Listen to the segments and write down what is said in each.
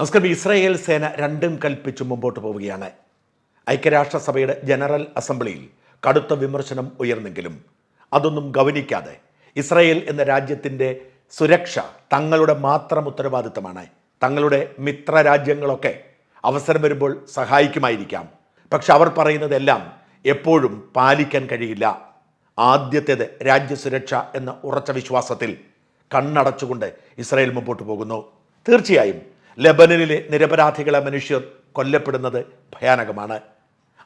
നമസ്കാരം. ഇസ്രായേൽ സേന രണ്ടും കൽപ്പിച്ചു മുമ്പോട്ട് പോവുകയാണ്. ഐക്യരാഷ്ട്രസഭയുടെ ജനറൽ അസംബ്ലിയിൽ കടുത്ത വിമർശനം ഉയർന്നെങ്കിലും അതൊന്നും ഗവനിക്കാതെ ഇസ്രായേൽ എന്ന രാജ്യത്തിന്റെ സുരക്ഷ തങ്ങളുടെ മാത്രം ഉത്തരവാദിത്തമാണ്. തങ്ങളുടെ മിത്ര രാജ്യങ്ങളൊക്കെ അവസരം വരുമ്പോൾ സഹായിക്കുമായിരിക്കാം. പക്ഷെ അവർ പറയുന്നതെല്ലാം എപ്പോഴും പാലിക്കാൻ കഴിയില്ല. ആദ്യത്തേത് രാജ്യസുരക്ഷ എന്ന ഉറച്ച വിശ്വാസത്തിൽ കണ്ണടച്ചുകൊണ്ട് ഇസ്രായേൽ മുമ്പോട്ട് പോകുന്നു. തീർച്ചയായും ലബനനിലെ നിരപരാധികളെ മനുഷ്യർ കൊല്ലപ്പെടുന്നത് ഭയാനകമാണ്.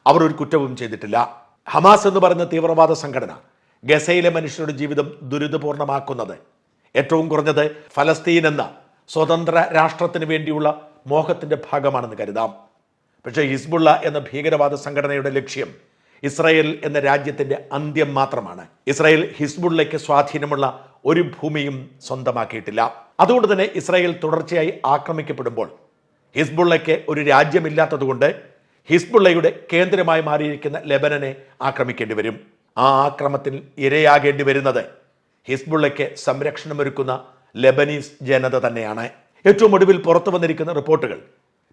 അവർ ഒരു കുറ്റവും ചെയ്തിട്ടില്ല. ഹമാസ് എന്ന് പറയുന്ന തീവ്രവാദ സംഘടന ഗസയിലെ മനുഷ്യരുടെ ജീവിതം ദുരിതപൂർണമാക്കുന്നത്. ഏറ്റവും കുറഞ്ഞത് ഫലസ്തീൻ എന്ന സ്വതന്ത്ര രാഷ്ട്രത്തിന് വേണ്ടിയുള്ള മോഹത്തിന്റെ ഭാഗമാണെന്ന് കരുതാം. പക്ഷേ ഹിസ്ബുള്ള എന്ന ഭീകരവാദ സംഘടനയുടെ ലക്ഷ്യം ഇസ്രായേൽ എന്ന രാജ്യത്തിന്റെ അന്ത്യം മാത്രമാണ്. ഇസ്രായേൽ ഹിസ്ബുള്ളയ്ക്ക് സ്വാധീനമുള്ള ഒരു ഭൂമിയും സ്വന്തമാക്കിയിട്ടില്ല. അതുകൊണ്ട് തന്നെ ഇസ്രായേൽ തുടർച്ചയായി ആക്രമിക്കപ്പെടുമ്പോൾ ഹിസ്ബുള്ളയ്ക്ക് ഒരു രാജ്യമില്ലാത്തതുകൊണ്ട് ഹിസ്ബുള്ളയുടെ കേന്ദ്രമായി മാറിയിരിക്കുന്ന ലെബനനെ ആക്രമിക്കേണ്ടി വരും ആ ആക്രമത്തിൽ ഇരയാകേണ്ടി വരുന്നത് ഹിസ്ബുള്ളയ്ക്ക് സംരക്ഷണമൊരുക്കുന്ന ലെബനീസ് ജനത തന്നെയാണ്. ഏറ്റവും ഒടുവിൽ പുറത്തു വന്നിരിക്കുന്ന റിപ്പോർട്ടുകൾ.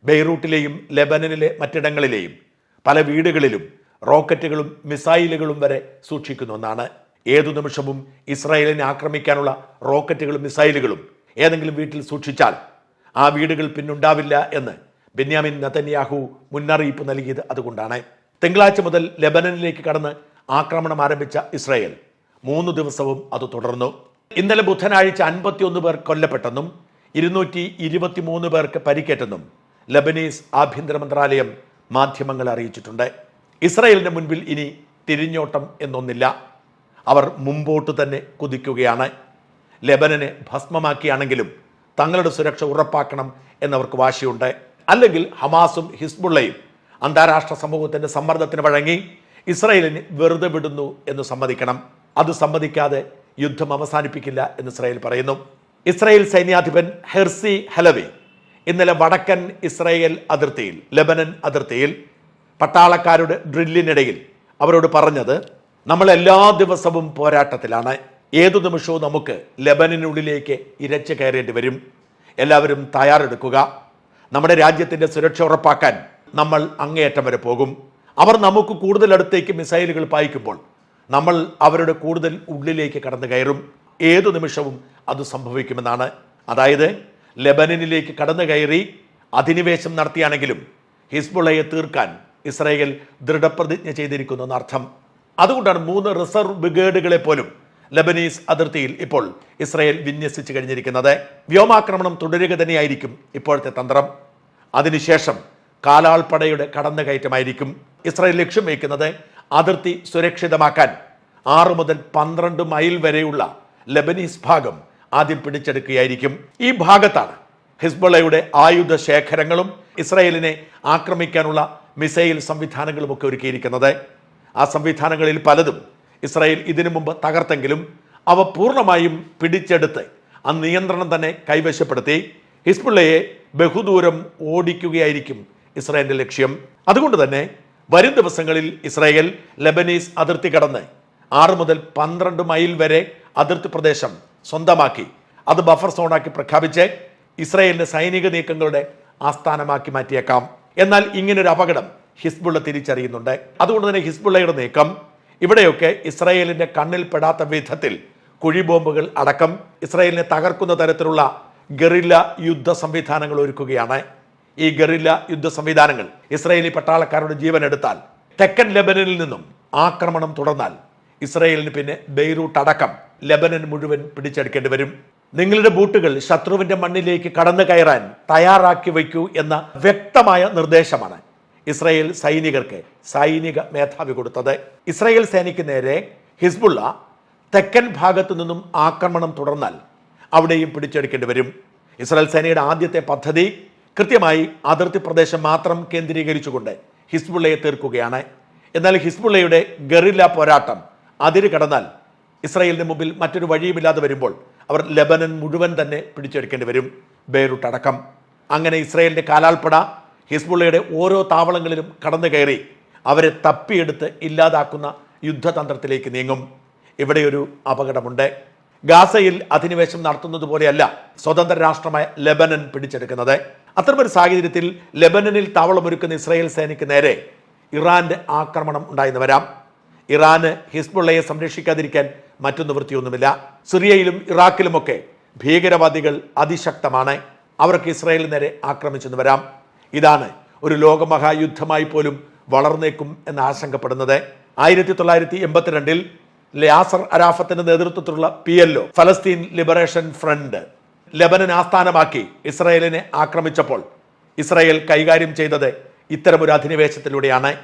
ബെയ്റൂട്ടിലെയും ലെബനനിലെ മറ്റിടങ്ങളിലെയും പല വീടുകളിലും റോക്കറ്റുകളും മിസൈലുകളും വരെ സൂക്ഷിക്കുന്ന ഒന്നാണ്. ഏതു നിമിഷവും ഇസ്രായേലിനെ ആക്രമിക്കാനുള്ള റോക്കറ്റുകളും മിസൈലുകളും ഏതെങ്കിലും വീട്ടിൽ സൂക്ഷിച്ചാൽ ആ വീടുകൾ പിന്നുണ്ടാവില്ല എന്ന് ബെന്യാമിൻ നതന്യാഹു മുന്നറിയിപ്പ് നൽകിയത് അതുകൊണ്ടാണ്. തിങ്കളാഴ്ച മുതൽ ലെബനനിലേക്ക് കടന്ന് ആക്രമണം ആരംഭിച്ച ഇസ്രായേൽ മൂന്ന് ദിവസവും അത് തുടർന്നു. ഇന്നലെ ബുധനാഴ്ച അൻപത്തിയൊന്ന് പേർ കൊല്ലപ്പെട്ടെന്നും ഇരുന്നൂറ്റി ഇരുപത്തിമൂന്ന് പേർക്ക് പരിക്കേറ്റെന്നും ലബനീസ് ആഭ്യന്തര മന്ത്രാലയം മാധ്യമങ്ങളെ അറിയിച്ചിട്ടുണ്ട്. ഇസ്രായേലിന് മുൻപിൽ ഇനി തിരിഞ്ഞോട്ടം എന്നൊന്നില്ല. അവർ മുമ്പോട്ട് തന്നെ കുതിക്കുകയാണ്. ലെബനനെ ഭസ്മമാക്കിയാണെങ്കിലും തങ്ങളുടെ സുരക്ഷ ഉറപ്പാക്കണം എന്നവർക്ക് വാശിയുണ്ട്. അല്ലെങ്കിൽ ഹമാസും ഹിസ്ബുള്ളയും അന്താരാഷ്ട്ര സമൂഹത്തിന്റെ സമ്മർദ്ദത്തിന് വഴങ്ങി ഇസ്രായേലിന് വെറുതെ വിടുന്നു എന്ന് സമ്മതിക്കണം. അത് സമ്മതിക്കാതെ യുദ്ധം അവസാനിപ്പിക്കില്ല എന്ന് ഇസ്രായേൽ പറയുന്നു. ഇസ്രായേൽ സൈന്യാധിപൻ ഹെർസി ഹലവി ഇന്നലെ വടക്കൻ ഇസ്രായേൽ അതിർത്തിയിൽ ലെബനൻ അതിർത്തിയിൽ പട്ടാളക്കാരുടെ ഡ്രില്ലിനിടയിൽ അവരോട് പറഞ്ഞത് നമ്മൾ എല്ലാ ദിവസവും പോരാട്ടത്തിലാണ്. ഏതു നിമിഷവും നമുക്ക് ലബനിനുള്ളിലേക്ക് ഇരച്ച് കയറേണ്ടി വരും. എല്ലാവരും തയ്യാറെടുക്കുക. നമ്മുടെ രാജ്യത്തിന്റെ സുരക്ഷ ഉറപ്പാക്കാൻ നമ്മൾ അങ്ങേയറ്റം വരെ പോകും. അവർ നമുക്ക് കൂടുതൽ അടുത്തേക്ക് മിസൈലുകൾ പായിക്കുമ്പോൾ നമ്മൾ അവരുടെ കൂടുതൽ ഉള്ളിലേക്ക് കടന്നു കയറും. ഏതു നിമിഷവും അത് സംഭവിക്കുമെന്നാണ്. അതായത് ലെബനനിലേക്ക് കടന്നു കയറി അധിനിവേശം നടത്തിയാണെങ്കിലും ഹിസ്ബുള്ളയെ തീർക്കാൻ ഇസ്രായേൽ ദൃഢപ്രതിജ്ഞ ചെയ്തിരിക്കുന്നു എന്നർത്ഥം. അതുകൊണ്ടാണ് മൂന്ന് റിസർവ് ബ്രിഗേഡുകളെ പോലും ലബനീസ് അതിർത്തിയിൽ ഇപ്പോൾ ഇസ്രയേൽ വിന്യസിച്ചു കഴിഞ്ഞിരിക്കുന്നത്. വ്യോമാക്രമണം തുടരുക തന്നെയായിരിക്കും ഇപ്പോഴത്തെ തന്ത്രം. അതിനുശേഷം കാലാൾപ്പടയുടെ കടന്നുകയറ്റമായിരിക്കും ഇസ്രയേൽ ലക്ഷ്യം വയ്ക്കുന്നത് അതിർത്തി സുരക്ഷിതമാക്കാൻ. ആറ് മുതൽ പന്ത്രണ്ട് മൈൽ വരെയുള്ള ലബനീസ് ഭാഗം ആദ്യം പിടിച്ചെടുക്കുകയായിരിക്കും. ഈ ഭാഗത്താണ് ഹിസ്ബുളയുടെ ആയുധ ശേഖരങ്ങളും ഇസ്രയേലിനെ ആക്രമിക്കാനുള്ള മിസൈൽ സംവിധാനങ്ങളും ഒക്കെ ഒരുക്കിയിരിക്കുന്നത്. ആ സംവിധാനങ്ങളിൽ പലതും ഇസ്രായേൽ ഇതിനു മുമ്പ് തകർത്തെങ്കിലും അവ പൂർണമായും പിടിച്ചെടുത്ത് ആ നിയന്ത്രണം തന്നെ കൈവശപ്പെടുത്തി. ഹിസ്ബുള്ളയെ ബഹുദൂരം ഓടിക്കുകയായിരിക്കും ഇസ്രായേലിന്റെ ലക്ഷ്യം. അതുകൊണ്ട് തന്നെ വരും ദിവസങ്ങളിൽ ഇസ്രായേൽ ലബനീസ് അതിർത്തി കടന്ന് ആറ് മുതൽ പന്ത്രണ്ട് മൈൽ വരെ അതിർത്തി പ്രദേശം സ്വന്തമാക്കി. അത് ബഫർ സോണാക്കി പ്രഖ്യാപിച്ച് ഇസ്രായേലിന്റെ സൈനിക നീക്കങ്ങളുടെ ആസ്ഥാനമാക്കി മാറ്റിയേക്കാം. എന്നാൽ ഇങ്ങനൊരു അപകടം ഹിസ്ബുള്ള തിരിച്ചറിയുന്നുണ്ട്. അതുകൊണ്ട് തന്നെ ഹിസ്ബുള്ളയുടെ നീക്കം ഇവിടെയൊക്കെ ഇസ്രായേലിന്റെ കണ്ണിൽപ്പെടാത്ത വിധത്തിൽ കുഴിബോംബുകൾ അടക്കം ഇസ്രായേലിനെ തകർക്കുന്ന തരത്തിലുള്ള ഗറില്ല യുദ്ധ സംവിധാനങ്ങൾ ഒരുക്കുകയാണ്. ഈ ഗറില്ല യുദ്ധ സംവിധാനങ്ങൾ ഇസ്രായേലി പട്ടാളക്കാരുടെ ജീവൻ എടുത്താൽ തെക്കൻ ലെബനനിൽ നിന്നും ആക്രമണം തുടർന്നാൽ ഇസ്രായേലിന് പിന്നെ ബെയ്റൂട്ട് അടക്കം ലെബനൻ മുഴുവൻ പിടിച്ചെടുക്കേണ്ടി വരും. നിങ്ങളുടെ ബൂട്ടുകൾ ശത്രുവിന്റെ മണ്ണിലേക്ക് കടന്നു കയറാൻ തയ്യാറാക്കി വയ്ക്കൂ എന്ന വ്യക്തമായ നിർദ്ദേശമാണ്. ഇസ്രായേൽ സൈനികർക്ക് സൈനിക മേധാവി കൊടുത്തത്. ഇസ്രായേൽ സേനയ്ക്ക് നേരെ ഹിസ്ബുള്ള തെക്കൻ ഭാഗത്തു നിന്നും ആക്രമണം തുടർന്നാൽ അവിടെയും പിടിച്ചെടുക്കേണ്ടി വരും. ഇസ്രായേൽ സേനയുടെ ആദ്യത്തെ പദ്ധതി കൃത്യമായി അതിർത്തി പ്രദേശം മാത്രം കേന്ദ്രീകരിച്ചുകൊണ്ട് ഹിസ്ബുള്ളയെ തീർക്കുകയാണ്. എന്നാൽ ഹിസ്ബുള്ളയുടെ ഗറില്ല പോരാട്ടം അതിര് കടന്നാൽ ഇസ്രായേലിന് മുമ്പിൽ മറ്റൊരു വഴിയുമില്ലാതെ വരുമ്പോൾ അവർ ലബനൻ മുഴുവൻ തന്നെ പിടിച്ചെടുക്കേണ്ടി വരും. ബെയ്റൂട്ട് അടക്കം അങ്ങനെ ഇസ്രായേലിന്റെ കാലാൾപ്പട ഹിസ്ബുള്ളയുടെ ഓരോ താവളങ്ങളിലും കടന്നു കയറി അവരെ തപ്പിയെടുത്ത് ഇല്ലാതാക്കുന്ന യുദ്ധതന്ത്രത്തിലേക്ക് നീങ്ങും. ഇവിടെയൊരു അപകടമുണ്ട്. ഗാസയിൽ അധിനിവേശം നടത്തുന്നത് പോലെയല്ല സ്വതന്ത്ര രാഷ്ട്രമായ ലെബനൻ പിടിച്ചെടുക്കുന്നത്. അത്തരമൊരു സാഹചര്യത്തിൽ ലെബനനിൽ താവളമൊരുക്കുന്ന ഇസ്രായേൽ സേനയ്ക്ക് നേരെ ഇറാന്റെ ആക്രമണം ഉണ്ടായെന്ന് വരാം. ഇറാന് ഹിസ്ബുള്ളയെ സംരക്ഷിക്കാതിരിക്കാൻ മറ്റു വൃത്തിയൊന്നുമില്ല. സിറിയയിലും ഇറാഖിലുമൊക്കെ ഭീകരവാദികൾ അതിശക്തമാണ്. അവർക്ക് ഇസ്രായേലിന് നേരെ ആക്രമിച്ചെന്ന് വരാം. ഇതാണ് ഒരു ലോകമഹായുദ്ധമായി പോലും വളർന്നേക്കും എന്ന് ആശങ്കപ്പെടുന്നത്. ആയിരത്തി തൊള്ളായിരത്തി എൺപത്തിരണ്ടിൽ ലാസർ അരാഫത്തിന്റെ നേതൃത്വത്തിലുള്ള P L O Palestine liberation front Lebanon ആസ്ഥാനമാക്കി ഇസ്രായേലിനെ ആക്രമിച്ചപ്പോൾ ഇസ്രായേൽ കൈകാര്യം ചെയ്തത് ഇത്തരമൊരു അധിനിവേശത്തിലൂടെയാണ്.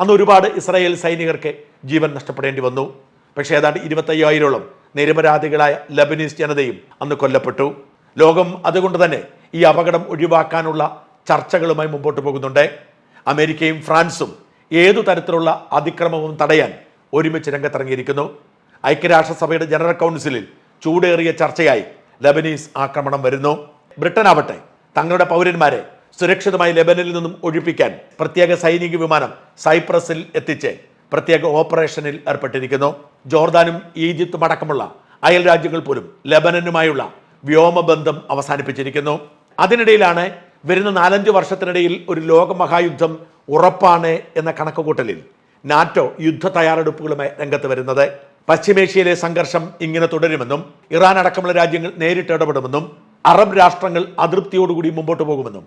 അന്ന് ഒരുപാട് ഇസ്രായേൽ സൈനികർക്ക് ജീവൻ നഷ്ടപ്പെടേണ്ടി വന്നു. പക്ഷേ ഏതാണ്ട് ഇരുപത്തയ്യായിരോളം നിരപരാധികളായ ലബനീസ് ജനതയും അന്ന് കൊല്ലപ്പെട്ടു. ലോകം അതുകൊണ്ട് തന്നെ ഈ അപകടം ഒഴിവാക്കാനുള്ള ചർച്ചകളുമായി മുമ്പോട്ട് പോകുന്നുണ്ട്. അമേരിക്കയും ഫ്രാൻസും ഏതു തരത്തിലുള്ള അതിക്രമവും തടയാൻ ഒരുമിച്ച് രംഗത്തിറങ്ങിയിരിക്കുന്നു. ഐക്യരാഷ്ട്രസഭയുടെ ജനറൽ കൗൺസിലിൽ ചൂടേറിയ ചർച്ചയായി ലബനീസ് ആക്രമണം വരുന്നു. ബ്രിട്ടൻ ആവട്ടെ തങ്ങളുടെ പൗരന്മാരെ സുരക്ഷിതമായി ലെബനിൽ നിന്നും ഒഴിപ്പിക്കാൻ പ്രത്യേക സൈനിക വിമാനം സൈപ്രസിൽ എത്തിച്ച് പ്രത്യേക ഓപ്പറേഷനിൽ ഏർപ്പെട്ടിരിക്കുന്നു. ജോർദാനും ഈജിപ്തും അടക്കമുള്ള അയൽ രാജ്യങ്ങൾ പോലും ലബനനുമായുള്ള വ്യോമബന്ധം അവസാനിപ്പിച്ചിരിക്കുന്നു. അതിനിടയിലാണ് വരുന്ന നാലഞ്ച് വർഷത്തിനിടയിൽ ഒരു ലോകമഹായുദ്ധം ഉറപ്പാണ് എന്ന കണക്കുകൂട്ടലിൽ നാറ്റോ യുദ്ധ തയ്യാറെടുപ്പുകളുമായി രംഗത്ത് വരുന്നത്. പശ്ചിമേഷ്യയിലെ സംഘർഷം ഇങ്ങനെ തുടരുമെന്നും ഇറാൻ അടക്കമുള്ള രാജ്യങ്ങൾ നേരിട്ട് ഇടപെടുമെന്നും അറബ് രാഷ്ട്രങ്ങൾ അതൃപ്തിയോടുകൂടി മുമ്പോട്ട് പോകുമെന്നും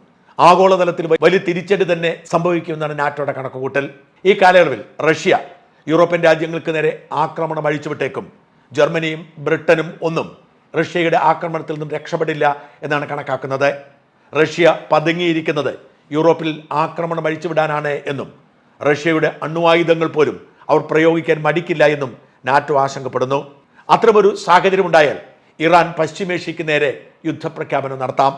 ആഗോളതലത്തിൽ വലിയ തിരിച്ചടി തന്നെ സംഭവിക്കുമെന്നാണ് നാറ്റോയുടെ കണക്കുകൂട്ടൽ. ഈ കാലയളവിൽ റഷ്യ യൂറോപ്യൻ രാജ്യങ്ങൾക്ക് നേരെ ആക്രമണം അഴിച്ചുവിട്ടേക്കും. ജർമ്മനിയും ബ്രിട്ടനും ഒന്നും റഷ്യയുടെ ആക്രമണത്തിൽ നിന്നും രക്ഷപ്പെടില്ല എന്നാണ് കണക്കാക്കുന്നത്. റഷ്യ പതുങ്ങിയിരിക്കുന്നത്. യൂറോപ്പിൽ ആക്രമണം അഴിച്ചുവിടാനാണ് എന്നും റഷ്യയുടെ അണ്വായുധങ്ങൾ പോലും അവർ പ്രയോഗിക്കാൻ മടിക്കില്ല എന്നും നാറ്റോ ആശങ്കപ്പെടുന്നു. അത്തരമൊരു സാഹചര്യമുണ്ടായാൽ ഇറാൻ പശ്ചിമേഷ്യയ്ക്ക് നേരെ യുദ്ധപ്രഖ്യാപനം നടത്താം.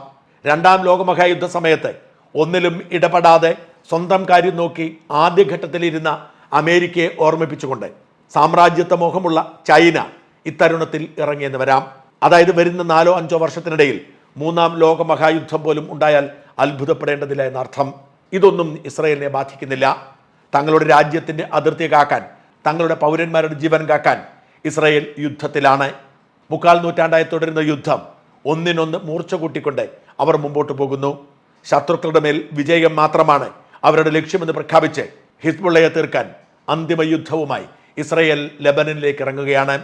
രണ്ടാം ലോകമഹായുദ്ധ സമയത്ത് ഒന്നിലും ഇടപെടാതെ സ്വന്തം കാര്യം നോക്കി ആദ്യഘട്ടത്തിലിരുന്ന അമേരിക്കയെ ഓർമ്മിപ്പിച്ചുകൊണ്ട് സാമ്രാജ്യത്വ മോഹമുള്ള ചൈന ഇത്തരുണത്തിൽ ഇറങ്ങിയെന്ന് വരാം. അതായത് വരുന്ന നാലോ അഞ്ചോ വർഷത്തിനിടയിൽ മൂന്നാം ലോക മഹായുദ്ധം പോലും ഉണ്ടായാൽ അത്ഭുതപ്പെടേണ്ടതില്ല എന്നർത്ഥം. ഇതൊന്നും ഇസ്രയേലിനെ ബാധിക്കുന്നില്ല. തങ്ങളുടെ രാജ്യത്തിന്റെ അതിർത്തി കാക്കാൻ തങ്ങളുടെ പൗരന്മാരുടെ ജീവൻ കാക്കാൻ ഇസ്രയേൽ യുദ്ധത്തിലാണ്. മുക്കാൽ നൂറ്റാണ്ടായി തുടരുന്ന യുദ്ധം ഒന്നിനൊന്ന് മൂർച്ച കൂട്ടിക്കൊണ്ട് അവർ മുമ്പോട്ട് പോകുന്നു. ശത്രുക്കളുടെ മേൽ വിജയം മാത്രമാണ് അവരുടെ ലക്ഷ്യമെന്ന് പ്രഖ്യാപിച്ച് ഹിസ്ബുള്ളയെ തീർക്കാൻ അന്തിമ യുദ്ധവുമായി ഇസ്രയേൽ ലെബനനിലേക്ക് ഇറങ്ങുകയാണ്.